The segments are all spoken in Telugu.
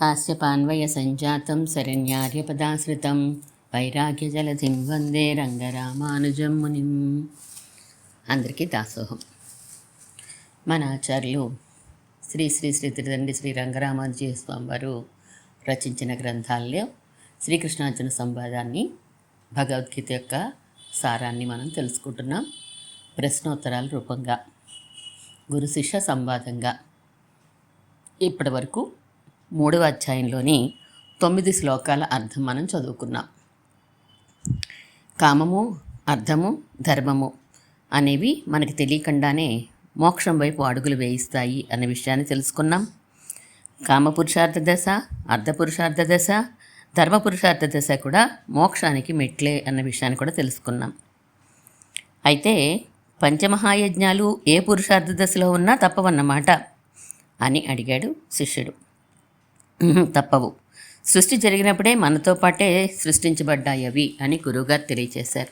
కాశ్యపాన్వయ సంజాతం శరణ్యార్యపదాశ్రితం వైరాగ్యజలధిం వందే రంగరామానుజం మునిం అందరికీ దాసోహం. మన ఆచార్యులు శ్రీ శ్రీ శ్రీ తిరుదండి శ్రీ రంగరామానుజీ స్వామి వారు రచించిన గ్రంథాల్లో శ్రీకృష్ణార్జున సంవాదాన్ని భగవద్గీత యొక్క సారాన్ని మనం తెలుసుకుంటున్నాం. ప్రశ్నోత్తరాల రూపంగా గురు శిష్య సంవాదంగా. ఇప్పటి వరకు మూడవ అధ్యాయంలోని తొమ్మిది శ్లోకాల అర్థం మనం చదువుకున్నాం. కామము అర్థము ధర్మము అనేవి మనకి తెలియకుండానే మోక్షం వైపు అడుగులు వేయిస్తాయి అనే విషయాన్ని తెలుసుకున్నాం. కామపురుషార్థ దశ అర్ధపురుషార్థ దశ ధర్మపురుషార్థ దశ కూడా మోక్షానికి మెట్లే అన్న విషయాన్ని కూడా తెలుసుకున్నాం. అయితే పంచమహాయజ్ఞాలు ఏ పురుషార్థ దశలో ఉన్నా తప్పవన్నమాట అని అడిగాడు శిష్యుడు. తప్పవు. సృష్టి జరిగినప్పుడే మనతో పాటే సృష్టించబడ్డాయి అవి అని గురువుగారు తెలియచేశారు.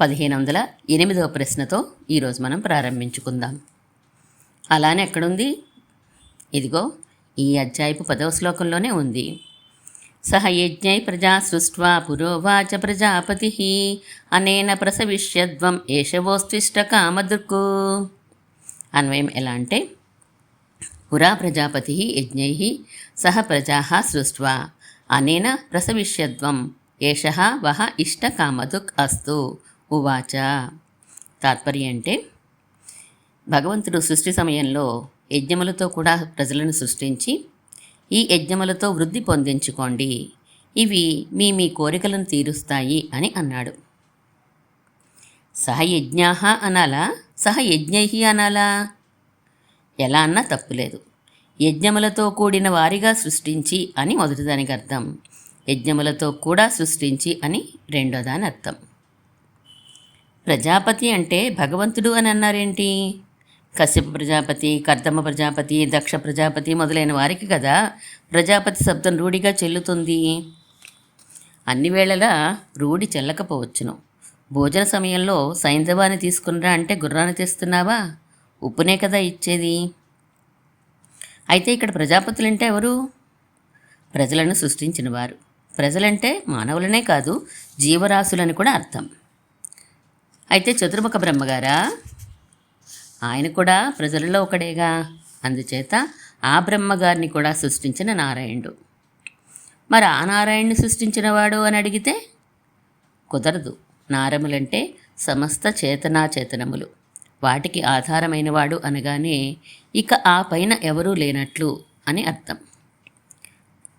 పదిహేను వందల ఎనిమిదవ ప్రశ్నతో ఈరోజు మనం ప్రారంభించుకుందాం. అలానే ఎక్కడుంది? ఇదిగో ఈ అధ్యాయపు పదవ శ్లోకంలోనే ఉంది. సహ యజ్ఞై ప్రజా సృష్వా పురోవాచ ప్రజాపతి అనేన ప్రసవిష్యద్వం ఏషవోస్తిష్ట కామదృక్కు. అన్వయం ఎలా అంటే పురా ప్రజాపతి యజ్ఞై సహ ప్రజా సృష్ట్వా అనేన ప్రసవిష్యద్వం ఏష వహ ఇష్ట కామదుక్ అస్తు ఉవాచ. తాత్పర్యం అంటే భగవంతుడు సృష్టి సమయంలో యజ్ఞములతో కూడా ప్రజలను సృష్టించి ఈ యజ్ఞములతో వృద్ధి పొందించుకోండి. ఇవి మీ మీ కోరికలను తీరుస్తాయి అని అన్నాడు. సహయజ్ఞా అనాలా? సహయజ్ఞై అనాలా? ఎలా అన్నా తప్పులేదు యజ్ఞములతో కూడిన వారిగా సృష్టించి అని మొదటిదానికి అర్థం. యజ్ఞములతో కూడా సృష్టించి అని రెండోదాని అర్థం. ప్రజాపతి అంటే భగవంతుడు అని అన్నారేంటి? కశ్యప ప్రజాపతి కర్దమ ప్రజాపతి దక్ష ప్రజాపతి మొదలైన వారికి కదా ప్రజాపతి శబ్దం రూఢిగా చెల్లుతుంది. అన్ని వేళలా రూఢి చెల్లకపోవచ్చును. భోజన సమయంలో సైంధవాన్ని తీసుకున్నరా అంటే గుర్రాన్ని తెస్తున్నావా? ఉప్పునే కదా ఇచ్చేది? అయితే ఇక్కడ ప్రజాపతులంటే ఎవరు? ప్రజలను సృష్టించిన వారు ప్రజలంటే మానవులనే కాదు జీవరాశులని కూడా అర్థం. అయితే చతుర్ముఖ బ్రహ్మగారా? ఆయన కూడా ప్రజలలో ఒకడేగా. అందుచేత ఆ బ్రహ్మగారిని కూడా సృష్టించిన నారాయణుడు. మరి ఆ నారాయణ్ణి సృష్టించినవాడు అని అడిగితే కుదరదు. నారములంటే సమస్త చేతనా చేతనములు వాటికి ఆధారమైనవాడు అనగానే ఇక ఆ పైన ఎవరూ లేనట్లు అని అర్థం.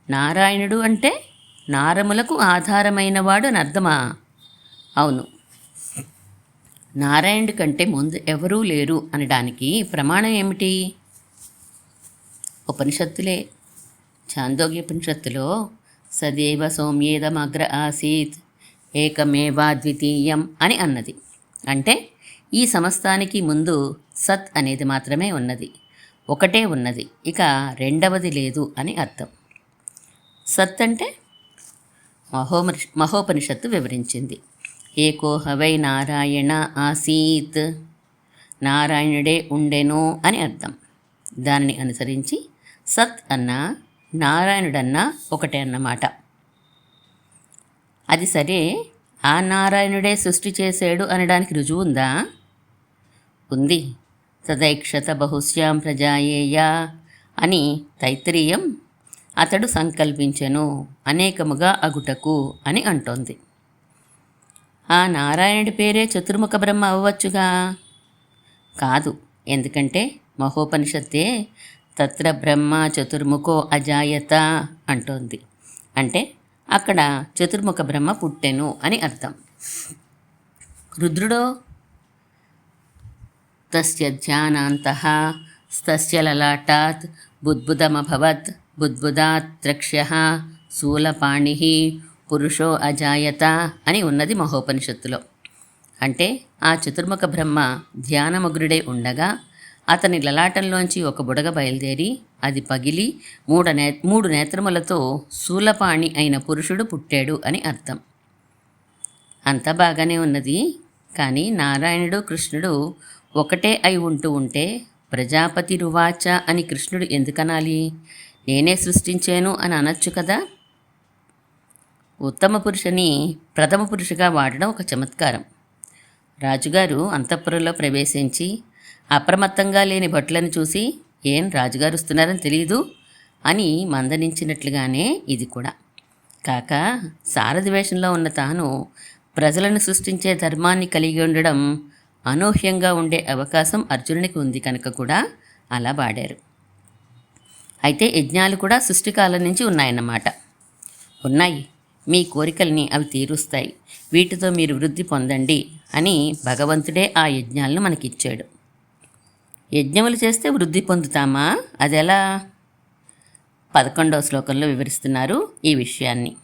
నారాయణుడు అంటే నారములకు ఆధారమైనవాడు అని అర్థమా? అవును. నారాయణుడి కంటే ముందు ఎవరూ లేరు అనడానికి ప్రమాణం ఏమిటి? ఉపనిషత్తులే. చాందోగ్యోపనిషత్తులో సదేవ సౌమ్యేదమగ్ర ఆసీత్ ఏకమేవా ద్వితీయం అని అన్నది. అంటే ఈ సమస్తానికి ముందు సత్ అనేది మాత్రమే ఉన్నది. ఒకటే ఉన్నది. ఇక రెండవది లేదు అని అర్థం. సత్ అంటే మహోమ మహోపనిషత్తు వివరించింది. ఏకో హవై నారాయణ ఆసీత్ నారాయణుడే ఉండెను అని అర్థం. దానిని అనుసరించి సత్ అన్న నారాయణుడన్నా ఒకటే అన్నమాట. అది సరే ఆ నారాయణుడే సృష్టి చేశాడు అనడానికి రుజువు ఉందా? ఉంది తదైక్షత బహుశ్యాం ప్రజాయేయా అని తైత్రీయం అతడు సంకల్పించెను. అనేకముగా అగుటకు అని అంటోంది. ఆ నారాయణుడి పేరే చతుర్ముఖ బ్రహ్మ అవ్వచ్చుగా? కాదు. ఎందుకంటే మహోపనిషత్తే తత్ర బ్రహ్మ చతుర్ముఖో అజాయత అంటోంది. అంటే అక్కడ చతుర్ముఖ బ్రహ్మ పుట్టెను అని అర్థం. రుద్రుడో తస్య ధ్యానాంతః స్తస్య లలాటాత్ బుద్బుదమభవత్ బుద్బుదాత్ త్రక్ష్య శూలపాణి పురుషో అజాయత అని ఉన్నది మహోపనిషత్తులో. అంటే ఆ చతుర్ముఖ బ్రహ్మ ధ్యానమగ్రుడే ఉండగా అతని లలాటంలోంచి ఒక బుడగ బయలుదేరి అది పగిలి మూడ నే మూడు నేత్రములతో శూలపాణి అయిన పురుషుడు పుట్టాడు అని అర్థం. అంతా బాగానే ఉన్నది కానీ నారాయణుడు కృష్ణుడు ఒకటే అయి ఉంటూ ఉంటే ప్రజాపతి రువాచ అని కృష్ణుడు ఎందుకనాలి? నేనే సృష్టించాను అని అనొచ్చు కదా? ఉత్తమ పురుషుని ప్రథమ పురుషుగా వాడడం ఒక చమత్కారం. రాజుగారు అంతఃపురంలో ప్రవేశించి అప్రమత్తంగా లేని భట్లను చూసి ఏం రాజుగారు వస్తున్నారని తెలియదు అని మందలించినట్లుగానే ఇది కూడా. కాక సారథి వేషంలో ఉన్న తాను ప్రజలను సృష్టించే ధర్మాన్ని కలిగి ఉండడం అనూహ్యంగా ఉండే అవకాశం అర్జునునికి ఉంది కనుక కూడా అలా వాడారు. అయితే యజ్ఞాలు కూడా సృష్టికాలం నుంచి ఉన్నాయన్నమాట. ఉన్నాయి. మీ కోరికల్ని అవి తీరుస్తాయి. వీటితో మీరు వృద్ధి పొందండి అని భగవంతుడే ఆ యజ్ఞాలను మనకిచ్చాడు. యజ్ఞములు చేస్తే వృద్ధి పొందుతామా? అది ఎలా పదకొండవ శ్లోకంలో వివరిస్తున్నారు ఈ విషయాన్ని.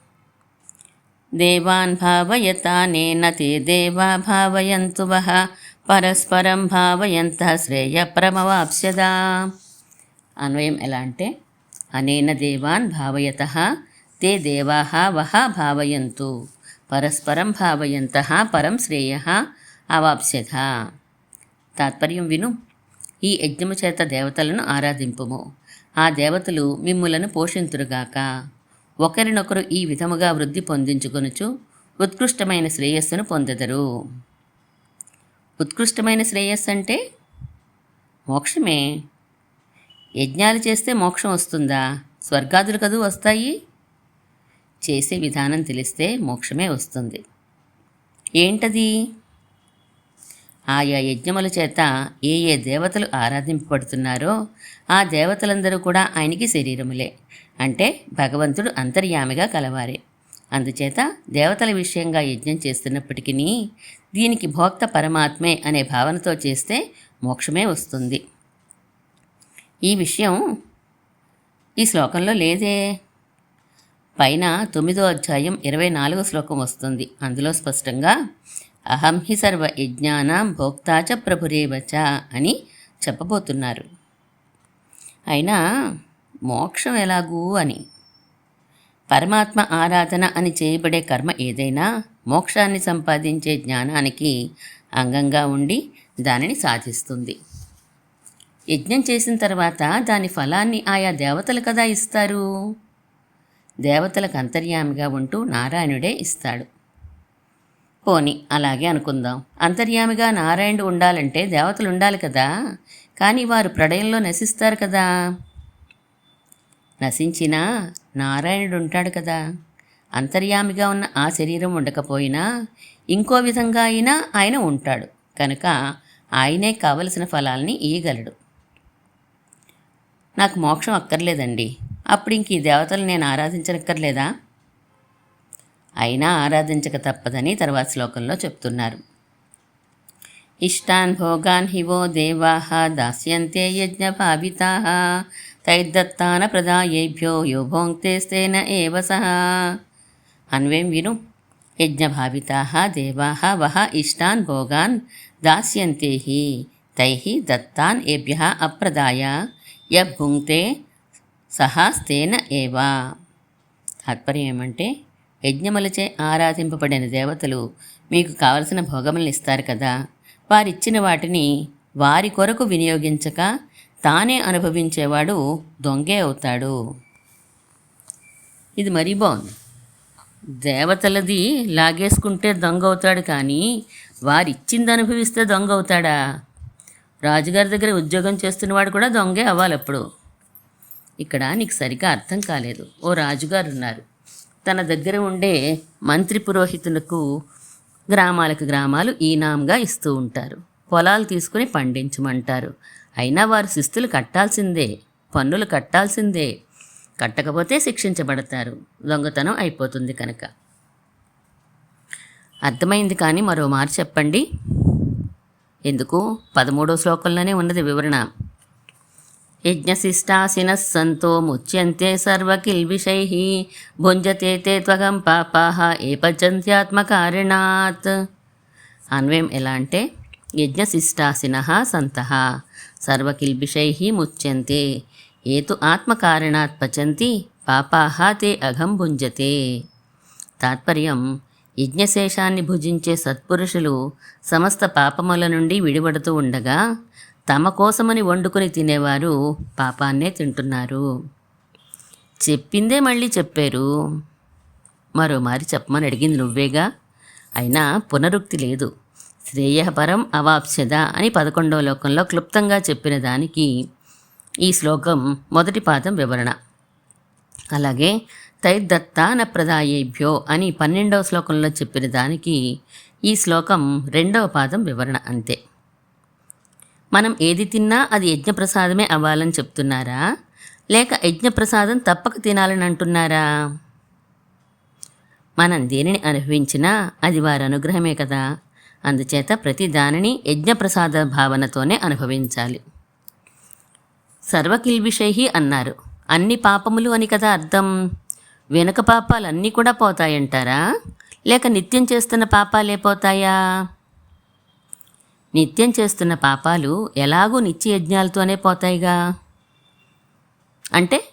దేవాన్ భావయతానేన తే దేవా భావయంతు వహ పరస్పరం భావయంత శ్రేయప్రమవాప్స్యదా. అన్వయం ఎలా అంటే అనేన దేవాన్ భావయత తే దేవా వహ భావయంతు పరస్పరం భావయంత పరం శ్రేయ అవాప్స్యథ. తాత్పర్యం విను ఈ యజ్ఞము చేత దేవతలను ఆరాధింపుము. ఆ దేవతలు మిమ్ములను పోషింతురుగాక. ఒకరినొకరు ఈ విధముగా వృద్ధి పొందించుకొనుచు ఉత్కృష్టమైన శ్రేయస్సును పొందెదరు. ఉత్కృష్టమైన శ్రేయస్సు అంటే మోక్షమే. యజ్ఞాలు చేస్తే మోక్షం వస్తుందా? స్వర్గాదులు కదూ వస్తాయి? చేసే విధానం తెలిస్తే మోక్షమే వస్తుంది. ఏంటది? ఆయా యజ్ఞముల చేత ఏ ఏ దేవతలు ఆరాధింపబడుతున్నారో ఆ దేవతలందరూ కూడా ఆయనకి శరీరములే. అంటే భగవంతుడు అంతర్యామిగా కలవారే. అందుచేత దేవతల విషయంగా యజ్ఞం చేస్తున్నప్పటికీ దీనికి భోక్త పరమాత్మే అనే భావనతో చేస్తే మోక్షమే వస్తుంది. ఈ విషయం ఈ శ్లోకంలో లేదే. పైన తొమ్మిదో అధ్యాయం ఇరవై నాలుగో శ్లోకం వస్తుంది. అందులో స్పష్టంగా అహం హి సర్వ యజ్ఞానం భోక్తాచ ప్రభురేవచ అని చెప్పబోతున్నారు. అయినా మోక్షం ఎలాగూ అని పరమాత్మ ఆరాధన అని చేయబడే కర్మ ఏదైనా మోక్షాన్ని సంపాదించే జ్ఞానానికి అంగంగా ఉండి దానిని సాధిస్తుంది. యజ్ఞం చేసిన తర్వాత దాని ఫలాన్ని ఆయా దేవతలు కదా ఇస్తారు? దేవతలకు అంతర్యామిగా ఉంటూ నారాయణుడే ఇస్తాడు. పోని అలాగే అనుకుందాం. అంతర్యామిగా నారాయణుడు ఉండాలంటే దేవతలు ఉండాలి కదా. కానీ వారు ప్రళయంలో నశిస్తారు కదా. నశించినా నారాయణుడు ఉంటాడు కదా. అంతర్యామిగా ఉన్న ఆ శరీరం ఉండకపోయినా ఇంకో విధంగా అయినా ఆయన ఉంటాడు. కనుక ఆయనే కావలసిన ఫలాల్ని ఇయ్యగలడు. నాకు మోక్షం అక్కర్లేదండి. అప్పుడు ఇంక ఈ దేవతలు నేను ఆరాధించనక్కర్లేదా? అయినా ఆరాధించక తప్పదని తర్వాత శ్లోకంలో చెప్తున్నారు. ఇష్టాన్ భోగాన్ హివో దేవా దాస్యంతే యజ్ఞ భావితా తైదత్తాన ప్రదాయేభ్యో యో భోంక్తేస్తేన ఏవ సహా అన్వేం విను? యజ్ఞభావితా దేవా వహ ఇష్టాన్ భోగాన్ దాస్యంతే హి తై దత్తాన్ ఏభ్య అప్రదాయ య భుంక్తే సహాస్తేన ఏవా. తాత్పర్యం ఏమంటే యజ్ఞములచే ఆరాధింపబడిన దేవతలు మీకు కావలసిన భోగములను ఇస్తారు కదా. వారిచ్చిన వాటిని వారి కొరకు వినియోగించక తానే అనుభవించేవాడు దొంగే అవుతాడు. ఇది మరీ బాగుంది. దేవతలది లాగేసుకుంటే దొంగ అవుతాడు కానీ వారిచ్చింది అనుభవిస్తే దొంగ అవుతాడా రాజుగారి దగ్గర ఉద్యోగం చేస్తున్నవాడు కూడా దొంగే అవ్వాలి అప్పుడు ఇక్కడ నీకు సరిగా అర్థం కాలేదు. ఓ రాజుగారు ఉన్నారు తన దగ్గర ఉండే మంత్రి పురోహితులకు గ్రామాలకు గ్రామాలు ఈనాంగా ఇస్తూ ఉంటారు. పొలాలు తీసుకుని పండించమంటారు. అయినా వారు శిస్తులు కట్టాల్సిందే పన్నులు కట్టాల్సిందే. కట్టకపోతే శిక్షించబడతారు. దొంగతనం అయిపోతుంది కనుక. అర్థమైంది కానీ మరో మారు చెప్పండి. ఎందుకు? పదమూడో శ్లోకంలోనే ఉన్నది వివరణ. యజ్ఞశిష్టాసిన సంతో ముచ్యంతే సర్వకిల్బిషై భుంజతే తే త్వగం పాపా ఏ పచంత్యాత్మకారణాత్. అన్వయం ఎలా అంటే యజ్ఞశిష్టాసిన సంత సర్వకిల్బిషై ముచ్యంతే ఏతు ఆత్మకారణాత్ పచంతి పాపా తే అఘం భుంజతే. తాత్పర్యం యజ్ఞశేషాన్ని భుజించే సత్పురుషులు సమస్త పాపముల నుండి విడిపడుతూ ఉండగా తమ కోసమని వండుకొని తినేవారు పాపాన్నే తింటున్నారు. చెప్పిందే మళ్ళీ చెప్పారు. మరోమారి చెప్పమని అడిగింది నువ్వేగా? అయినా పునరుక్తి లేదు. శ్రేయపరం అవాప్స్యద అని పదకొండవ లోకంలో క్లుప్తంగా చెప్పిన దానికి ఈ శ్లోకం మొదటి పాదం వివరణ. అలాగే తైర్దత్తాన ప్రదాయేభ్యో అని పన్నెండవ శ్లోకంలో చెప్పిన దానికి ఈ శ్లోకం రెండవ పాదం వివరణ అంతే. మనం ఏది తిన్నా అది యజ్ఞప్రసాదమే అవ్వాలని చెప్తున్నారా? లేక యజ్ఞప్రసాదం తప్పక తినాలని అంటున్నారా? మనం దేనిని అనుభవించినా అది వారి అనుగ్రహమే కదా. అందుచేత ప్రతి దానిని యజ్ఞప్రసాద భావనతోనే అనుభవించాలి. సర్వకిల్బిషై అన్నారు. అన్ని పాపములు అని కదా అర్థం? వెనుక పాపాలు అన్నీ కూడా పోతాయంటారా? లేక నిత్యం చేస్తున్న పాపాలే పోతాయా? నిత్యం చేస్తున్న పాపాలు ఎలాగూ నిత్య యజ్ఞాలతోనే పోతాయిగా? అంటే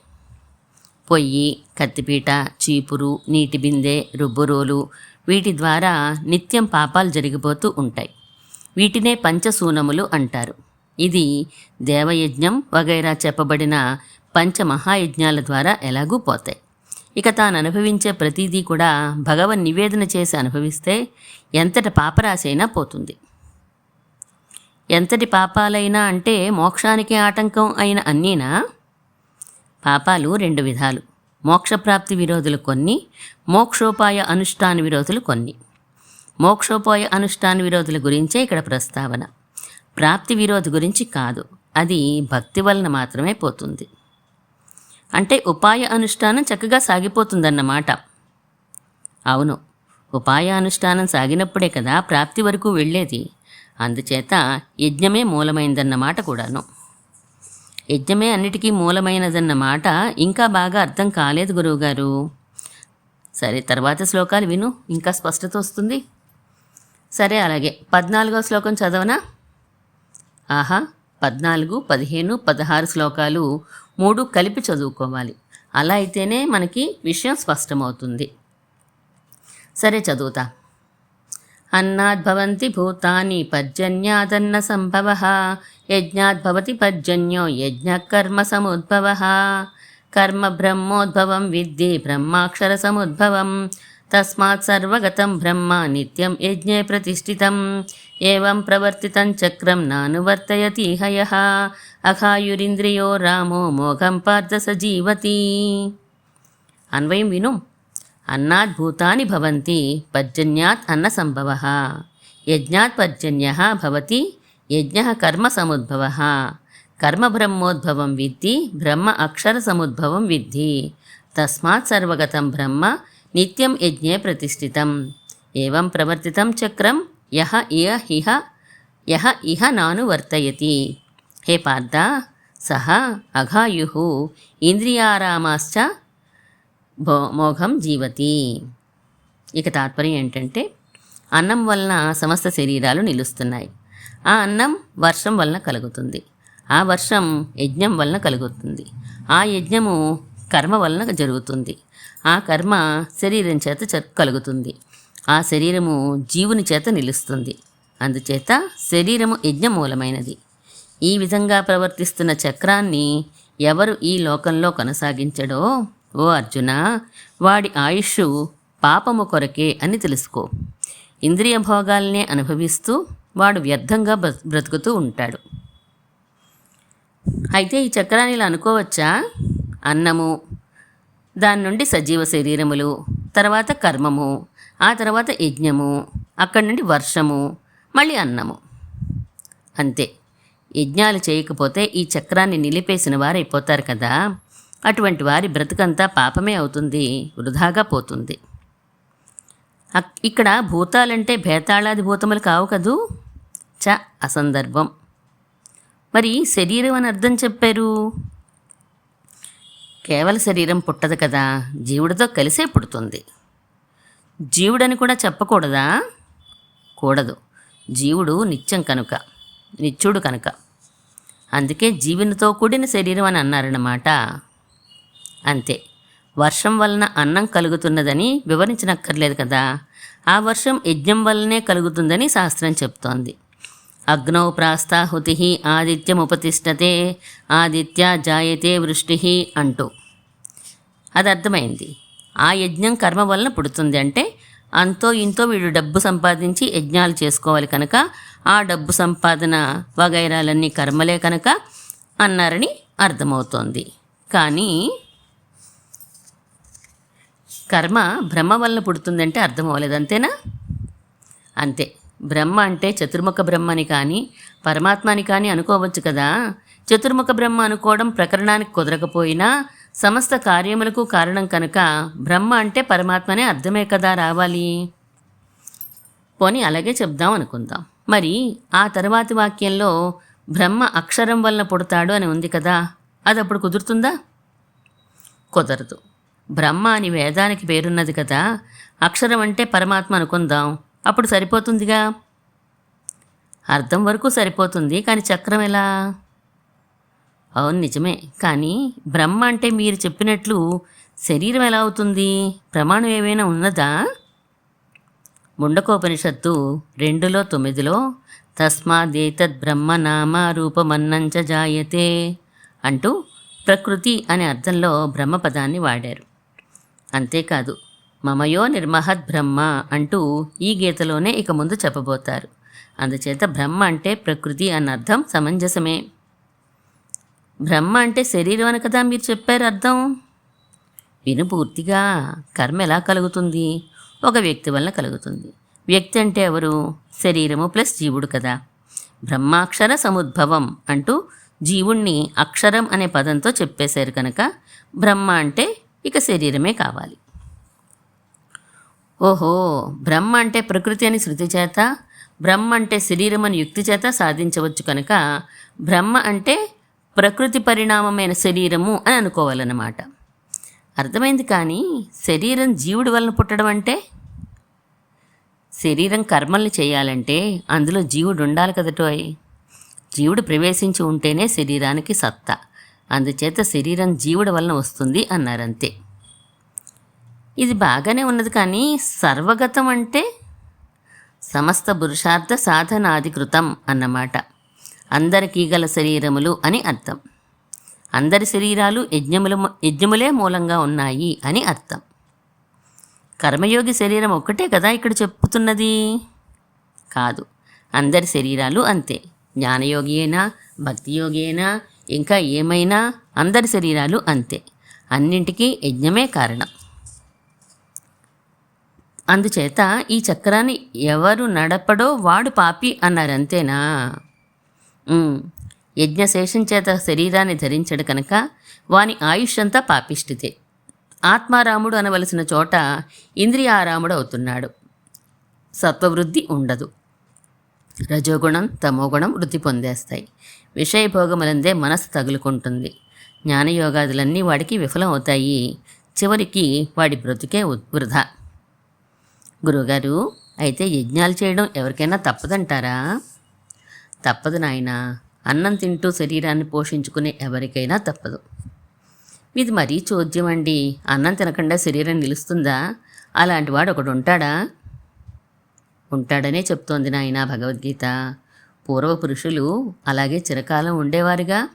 పొయ్యి కత్తిపీట చీపురు నీటి బిందె రుబ్బురోలు వీటి ద్వారా నిత్యం పాపాలు జరిగిపోతూ ఉంటాయి. వీటినే పంచసూనములు అంటారు. ఇది దేవయజ్ఞం వగైరా చెప్పబడిన పంచమహాయజ్ఞాల ద్వారా ఎలాగూ పోతాయి. ఇక తాను అనుభవించే ప్రతీదీ కూడా భగవన్ నివేదన చేసి అనుభవిస్తే ఎంతటి పాపరాశి అయినా పోతుంది. ఎంతటి పాపాలైనా అంటే మోక్షానికి ఆటంకం అయిన అన్నీనా? పాపాలు రెండు విధాలు. మోక్షప్రాప్తి విరోధులు కొన్ని మోక్షోపాయ అనుష్ఠాన విరోధులు కొన్ని. మోక్షోపాయ అనుష్ఠాన విరోధుల గురించే ఇక్కడ ప్రస్తావన. ప్రాప్తి విరోధి గురించి కాదు. అది భక్తి వలన మాత్రమే పోతుంది. అంటే ఉపాయ అనుష్ఠానం చక్కగా సాగిపోతుందన్నమాట. అవును ఉపాయ అనుష్ఠానం సాగినప్పుడే కదా ప్రాప్తి వరకు వెళ్ళేది. అందుచేత యజ్ఞమే మూలమైందన్నమాట కూడాను. యజ్ఞమే అన్నిటికీ మూలమైనదన్న మాట ఇంకా బాగా అర్థం కాలేదు గురువుగారు. సరే తర్వాత శ్లోకాలు విను ఇంకా స్పష్టత వస్తుంది. సరే అలాగే. పద్నాలుగో శ్లోకం చదవనా? ఆహా పద్నాలుగు పదిహేను పదహారు శ్లోకాలు మూడు కలిపి చదువుకోవాలి. అలా అయితేనే మనకి విషయం స్పష్టమవుతుంది. సరే చదువుతా. అన్నాద్భవంతి భూతాని పర్జన్యాదన్న సంభవ యజ్ఞాద్భవతి పర్జన్యో యజ్ఞకర్మ సముద్భవ. కర్మ బ్రహ్మోద్భవం విద్ది బ్రహ్మాక్షర సముద్భవం. తస్మాత్ సర్వగతం బ్రహ్మ నిత్యం యజ్ఞే ప్రతిష్ఠితం. ఏం ప్రవర్తితం చక్రం నానువర్తయతి హయ అఖాయురింద్రియో రామో మోఘం పార్థ సజీవతి అన్వయం విను అన్నాత్ భూతాని భవంతి పర్జన్యాత్ అన్న సంభవ యజ్ఞాత్ పర్జన్య భవతి యజ్ఞ కర్మ సముద్భవ కర్మ బ్రహ్మోద్భవం విద్ధి బ్రహ్మ అక్షర సముద్భవం విద్ధి తస్మాత్ సర్వగతం బ్రహ్మ నిత్యం యజ్ఞే ప్రతిష్ఠితం ఏం ప్రవర్తితం చక్రం యహ ఇహ ఇహ యహ ఇహ నాను వర్తయతి. హే పార్థ సహ అఘాయు ఇంద్రియారామాశ్చ భో మోఘం జీవతి. ఇక తాత్పర్యం ఏంటంటే అన్నం వలన సమస్త శరీరాలు నిలుస్తున్నాయి. ఆ అన్నం వర్షం వలన కలుగుతుంది. ఆ వర్షం యజ్ఞం వలన కలుగుతుంది. ఆ యజ్ఞము కర్మ వలన జరుగుతుంది. ఆ కర్మ శరీరం చేత చ- కలుగుతుంది. ఆ శరీరము జీవుని చేత నిలుస్తుంది. అందుచేత శరీరము యజ్ఞమూలమైనది. ఈ విధంగా ప్రవర్తిస్తున్న చక్రాన్ని ఎవరు ఈ లోకంలో కొనసాగించడో ఓ అర్జున వాడి ఆయుష్ పాపము కొరకే అని తెలుసుకో. ఇంద్రియ భోగాల్నే అనుభవిస్తూ వాడు వ్యర్థంగా బ్ర- బ్రతుకుతూ ఉంటాడు. అయితే ఈ చక్రాన్ని ఇలా అనుకోవచ్చా? అన్నము దాని నుండి సజీవ శరీరములు తర్వాత కర్మము ఆ తర్వాత యజ్ఞము అక్కడి నుండి వర్షము మళ్ళీ అన్నము. అంతే. యజ్ఞాలు చేయకపోతే ఈ చక్రాన్ని నిలిపేసిన వారు అయిపోతారు కదా. అటువంటి వారి బ్రతుకంతా పాపమే అవుతుంది వృధాగా పోతుంది. ఇక్కడ భూతాలంటే భేతాళాది భూతములు కావు కదూ? చ అసందర్భం. మరి శరీరం అని అర్థం చెప్పారు? కేవల శరీరం పుట్టదు కదా జీవుడితో కలిసే పుడుతుంది. జీవుడని కూడా చెప్పకూడదా? కూడదు. జీవుడు నిత్యం కనుక నిత్యుడు కనుక. అందుకే జీవునితో కూడిన శరీరం అని అన్నారన్నమాట. అంతే. వర్షం వలన అన్నం కలుగుతున్నదని వివరించనక్కర్లేదు కదా. ఆ వర్షం యజ్ఞం వల్లనే కలుగుతుందని శాస్త్రం చెప్తోంది. అగ్నౌ ప్రాస్తాహుతి ఆదిత్యముపతిష్టతే ఆదిత్య జాయతే వృష్టి అంటూ. అది అర్థమైంది ఆ యజ్ఞం కర్మ వలన పుడుతుంది అంటే అంతో ఇంతో వీడు డబ్బు సంపాదించి యజ్ఞాలు చేసుకోవాలి కనుక ఆ డబ్బు సంపాదన వగైరాలన్నీ కర్మలే కనుక అన్నారని అర్థమవుతోంది. కానీ కర్మ బ్రహ్మ వలన పుడుతుందంటే అర్థం అవ్వలేదు అంతేనా? అంతే. బ్రహ్మ అంటే చతుర్ముఖ బ్రహ్మని కానీ పరమాత్మని కానీ అనుకోవచ్చు కదా. చతుర్ముఖ బ్రహ్మ అనుకోవడం ప్రకరణానికి కుదరకపోయినా సమస్త కార్యములకు కారణం కనుక బ్రహ్మ అంటే పరమాత్మనే అర్థమే కదా రావాలి. పోనీ అలాగే చెప్దాం అనుకుందాం. మరి ఆ తర్వాతి వాక్యంలో బ్రహ్మ అక్షరం వలన పుడతాడు అని ఉంది కదా అది అప్పుడు కుదురుతుందా? కుదరదు. బ్రహ్మ అని వేదానికి పేరున్నది కదా అక్షరం అంటే పరమాత్మ అనుకుందాం. అప్పుడు సరిపోతుందిగా? అర్థం వరకు సరిపోతుంది కానీ చక్రం ఎలా? అవును నిజమే. కానీ బ్రహ్మ అంటే మీరు చెప్పినట్లు శరీరం ఎలా అవుతుంది? ప్రమాణం ఏమైనా ఉన్నదా? ముండకోపనిషత్తు రెండులో తొమ్మిదిలో తస్మాదేతద్ బ్రహ్మ నామ రూపమన్నంచ జాయతే అంటూ ప్రకృతి అనే అర్థంలో బ్రహ్మ పదాన్ని వాడారు. అంతేకాదు మమయో నిర్మహద్ బ్రహ్మ అంటూ ఈ గీతలోనే ఇక ముందు చెప్పబోతారు. అందుచేత బ్రహ్మ అంటే ప్రకృతి అన్న అర్థం సమంజసమే. బ్రహ్మ అంటే శరీరం అని కదా మీరు చెప్పారు అర్థం? విను పూర్తిగా. కర్మ ఎలా కలుగుతుంది? ఒక వ్యక్తి వల్ల కలుగుతుంది. వ్యక్తి అంటే ఎవరు? శరీరము ప్లస్ జీవుడు కదా. బ్రహ్మాక్షర సముద్భవం అంటూ జీవుణ్ణి అక్షరం అనే పదంతో చెప్పేశారు కనుక బ్రహ్మ అంటే ఇక శరీరమే కావాలి. ఓహో బ్రహ్మ అంటే ప్రకృతి అని శృతి చేత బ్రహ్మ అంటే శరీరం అని యుక్తి చేత సాధించవచ్చు కనుక బ్రహ్మ అంటే ప్రకృతి పరిణామమైన శరీరము అని అనుకోవాలన్నమాట. అర్థమైంది కానీ శరీరం జీవుడి వలన పుట్టడం అంటే? శరీరం కర్మల్ని చేయాలంటే అందులో జీవుడు ఉండాలి కదటోయ్ జీవుడు ప్రవేశించి ఉంటేనే శరీరానికి సత్తా. అందుచేత శరీరం జీవుడి వలన వస్తుంది అన్నారంతే. ఇది బాగానే ఉన్నది కానీ సర్వగతం అంటే సమస్త పురుషార్థ సాధనాధికృతం అన్నమాట. అందరికీ గల శరీరములు అని అర్థం. అందరి శరీరాలు యజ్ఞముల యజ్ఞములే మూలంగా ఉన్నాయి అని అర్థం. కర్మయోగి శరీరం ఒక్కటే కదా ఇక్కడ చెప్పుతున్నది? కాదు అందరి శరీరాలు అంతే. జ్ఞానయోగి అయినా భక్తియోగి అయినా ఇంకా ఏమైనా అందరి శరీరాలు అంతే. అన్నింటికీ యజ్ఞమే కారణం. అందుచేత ఈ చక్రాన్ని ఎవరు నడపడో వాడు పాపి అన్నారు అంతేనా యజ్ఞశేషం చేత శరీరాన్ని ధరించడు కనుక వాని ఆయుష్ అంతా పాపిష్టితే. ఆత్మారాముడు అనవలసిన చోట ఇంద్రియారాముడు అవుతున్నాడు. సత్వవృద్ధి ఉండదు. రజోగుణం తమోగుణం వృద్ధి పొందేస్తాయి. విషయభోగములందే మనసు తగులుకుంటుంది. జ్ఞానయోగాదులన్నీ వాడికి విఫలం అవుతాయి. చివరికి వాడి బ్రతుకే ఉ- వృధా. గురుగారు అయితే యజ్ఞాలు చేయడం ఎవరికైనా తప్పదంటారా? తప్పదు నాయనా. అన్నం తింటూ శరీరాన్ని పోషించుకునే ఎవరికైనా తప్పదు. ఇది మరీ చోద్యం అండి. అన్నం తినకుండా శరీరం నిలుస్తుందా? అలాంటి వాడు ఒకడు ఉంటాడా ఉంటాడనే చెప్తోంది నాయన భగవద్గీత. పూర్వ పురుషులు అలాగే చిరకాలం ఉండేవారుగా.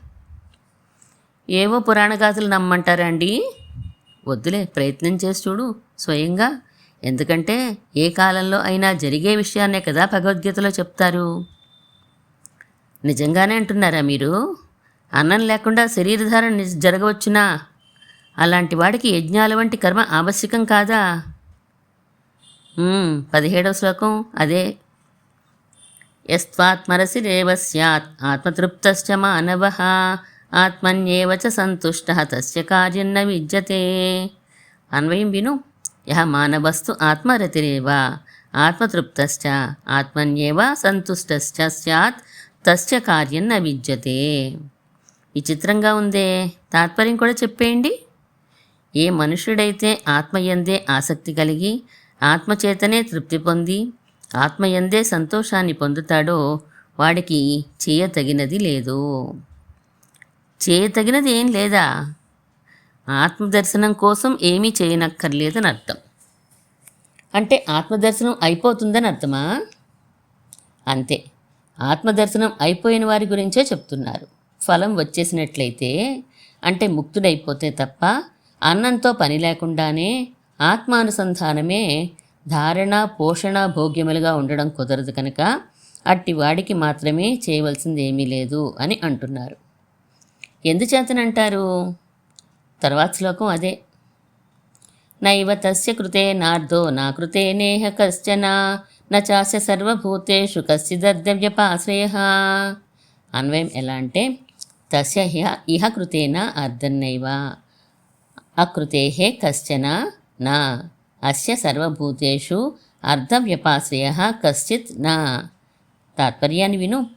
ఏవో పురాణ గాథలు నమ్మంటారా అండి? వద్దులే ప్రయత్నం చేసి చూడు స్వయంగా. ఎందుకంటే ఏ కాలంలో అయినా జరిగే విషయాన్నే కదా భగవద్గీతలో చెప్తారు. నిజంగానే అంటున్నారా మీరు? అన్నం లేకుండా శరీరధారణ జరగవచ్చునా? అలాంటి వాడికి యజ్ఞాల వంటి కర్మ ఆవశ్యకం కాదా? పదిహేడవ శ్లోకం అదే. యస్వాత్మరసి రేవ స్యాత్ ఆత్మతృప్తశ్చ మానవ ఆత్మన్యేవ చ సంతుష్ట తస్య కార్యం విద్యతే అన్వయం విను. యహ మానవస్తు ఆత్మరతిరేవ ఆత్మతృప్తశ్చ ఆత్మన్యేవ సంతుష్టశ్చ స్యాత్ తస్య కార్యం న విద్యతే విచిత్రంగా ఉందే. తాత్పర్యం కూడా చెప్పేయండి. ఏ మనుషుడైతే ఆత్మయందే ఆసక్తి కలిగి ఆత్మచేతనే తృప్తి పొంది ఆత్మయందే సంతోషాన్ని పొందుతాడో వాడికి చేయతగినది లేదు. చేయతగినది ఏం లేదా? ఆత్మదర్శనం కోసం ఏమీ చేయనక్కర్లేదని అర్థం. అంటే ఆత్మదర్శనం అయిపోతుందని అర్థమా? అంతే. ఆత్మదర్శనం అయిపోయిన వారి గురించే చెప్తున్నారు. ఫలం వచ్చేసినట్లయితే అంటే ముక్తుడైపోతే తప్ప అన్నంతో పని లేకుండానే ఆత్మానుసంధానమే ధారణ పోషణ భోగ్యములుగా ఉండడం కుదరదు కనుక అట్టి వాడికి మాత్రమే చేయవలసింది ఏమీ లేదు అని అంటున్నారు. ఎందుచేతనంటారు? తర్వాత శ్లోకం అదే. నైవ తస్య కృతే నార్దో నా కృతే నేహ కశ్చన నాస్య సర్వభూతేషు కశ్చిదర్ధవ్యపాశ్రయ అన్వయం ఎలా అంటే తస్య ఇహ కృతేన అర్ధన్నైవ. అకృతే కశ్చన నా. అస్య సర్వభూతేషు అర్ధవ్యపాశ్రయ కశ్చిత్ నా. తాత్పర్యాన్ని విను.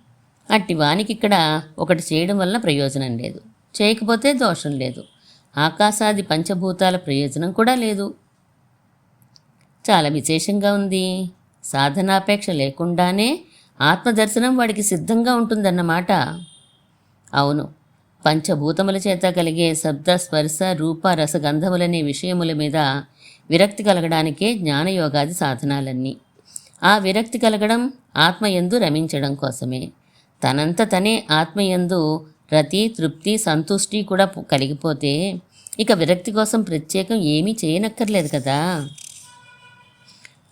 అట్టి వానికి ఇక్కడ ఒకటి చేయడం వల్ల ప్రయోజనం లేదు. చేయకపోతే దోషం లేదు. ఆకాశాది పంచభూతాల ప్రయోజనం కూడా లేదు. చాలా విశేషంగా ఉంది. సాధనాపేక్ష లేకుండానే ఆత్మదర్శనం వాడికి సిద్ధంగా ఉంటుందన్నమాట. అవును పంచభూతముల చేత కలిగే శబ్ద స్పర్శ రూప రసగంధములనే విషయముల మీద విరక్తి కలగడానికే జ్ఞానయోగాది సాధనాలన్నీ. ఆ విరక్తి కలగడం ఆత్మయందు రమించడం కోసమే. తనంత తనే ఆత్మయందు రతి తృప్తి సంతుష్టి కూడా కలిగిపోతే ఇక విరక్తి కోసం ప్రత్యేకం ఏమీ చేయనక్కర్లేదు కదా.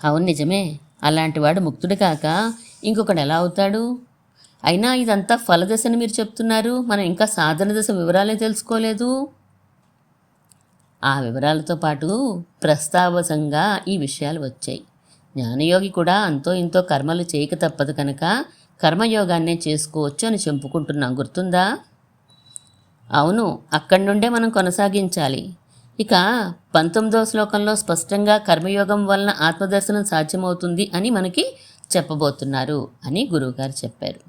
అవును నిజమే. అలాంటివాడు ముక్తుడు కాక ఇంకొకడు ఎలా అవుతాడు? అయినా ఇదంతా ఫలదశని మీరు చెప్తున్నారు. మనం ఇంకా సాధన దశ వివరాలే తెలుసుకోలేదు. ఆ వివరాలతో పాటు ప్రస్తావసంగా ఈ విషయాలు వచ్చాయి. జ్ఞానయోగి కూడా అంతో ఇంతో కర్మలు చేయక తప్పదు కనుక కర్మయోగాన్నే చేసుకోవచ్చు అని చెప్పుకుంటున్నాం. గుర్తుందా? అవును అక్కడి నుండే మనం కొనసాగించాలి. ఇక పంతొమ్మిదవ శ్లోకంలో స్పష్టంగా కర్మయోగం వలన ఆత్మదర్శనం సాధ్యమవుతుంది అని మనకి చెప్పబోతున్నారు అని గురువుగారు చెప్పారు.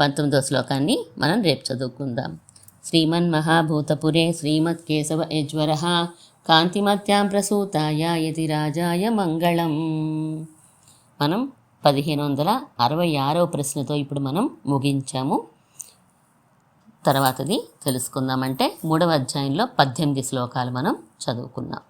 పంతొమ్మిదవ శ్లోకాన్ని మనం రేపు చదువుకుందాం. శ్రీమన్ మహాభూతపురే శ్రీమత్ కేశవ యజ్వర కాంతిమత్యాం ప్రసూతాయ యతి రాజాయ మంగళం. మనం పదిహేను వందల అరవై ఆరవ ప్రశ్నతో ఇప్పుడు మనం ముగించాము. తర్వాతది తెలుసుకుందామంటే మూడవ అధ్యాయంలో పద్దెనిమిది శ్లోకాలు మనం చదువుకున్నాం